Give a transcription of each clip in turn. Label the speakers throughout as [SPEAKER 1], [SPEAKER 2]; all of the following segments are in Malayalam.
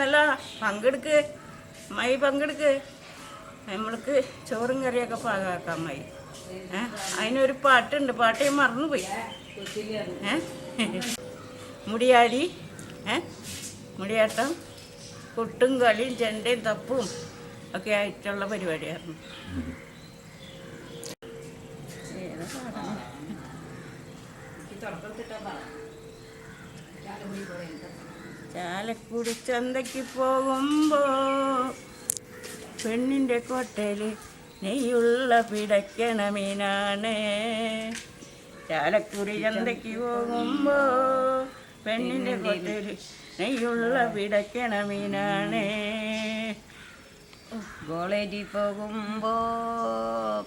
[SPEAKER 1] നല്ല പങ്കെടുക്ക്. അമ്മായി പങ്കെടുക്ക്. നമ്മൾക്ക് ചോറും കറിയൊക്കെ പാകാക്കാം മൈ. ഏഹ് അതിനൊരു പാട്ടുണ്ട്. പാട്ട് ഞാൻ മറന്നുപോയി. ഏ മുടിയാടി. ഏഹ് മുടിയാട്ടം. കൊട്ടും കളിയും ചെണ്ടയും തപ്പും ഒക്കെ ആയിട്ടുള്ള പരിപാടിയായിരുന്നു. ഏതാ ചാലക്കുടി ചന്തയ്ക്ക് പോകുമ്പോ പെണ്ണിന്റെ കോട്ടയിൽ നെയ്യുള്ള പിടയ്ക്കണ മീനാണ്. ചാലക്കുടി ചന്തയ്ക്ക് പോകുമ്പോ പെണ്ണിന്റെ കോട്ടയിൽ നെയ്യുള്ള പിടയ്ക്കണ മീനാണ്.
[SPEAKER 2] കോളേജിൽ പോകുമ്പോ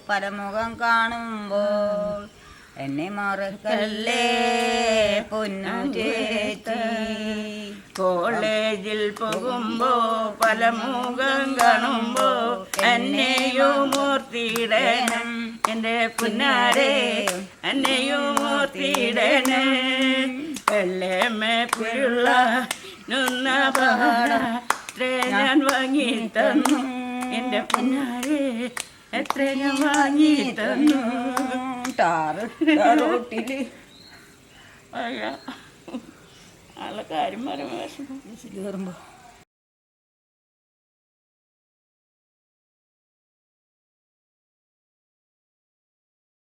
[SPEAKER 2] പരമുഖം കാണുമ്പോൾ എന്നെ മറക്കല്ലേ? പൊന്നു ചേച്ചി
[SPEAKER 1] കോളേജിൽ പോകുമ്പോ പല മുഖം കാണുമ്പോ എന്നെയോ മൂർത്തിയിടണം എന്റെ പുന്നാരെ എന്നെയോ മൂർത്തിയിടണേ എല്ലേമേ നുന്ന പാട. ഞാൻ വാങ്ങി തന്നു. എന്റെ പുന്നാരെ എത്ര ഞാൻ വാങ്ങി തന്നു.
[SPEAKER 2] ടാറ് റോട്ടിൽ
[SPEAKER 1] അല്ല ആളെ കാര്യം പറയുമ്പോൾ
[SPEAKER 2] കയറുമ്പോ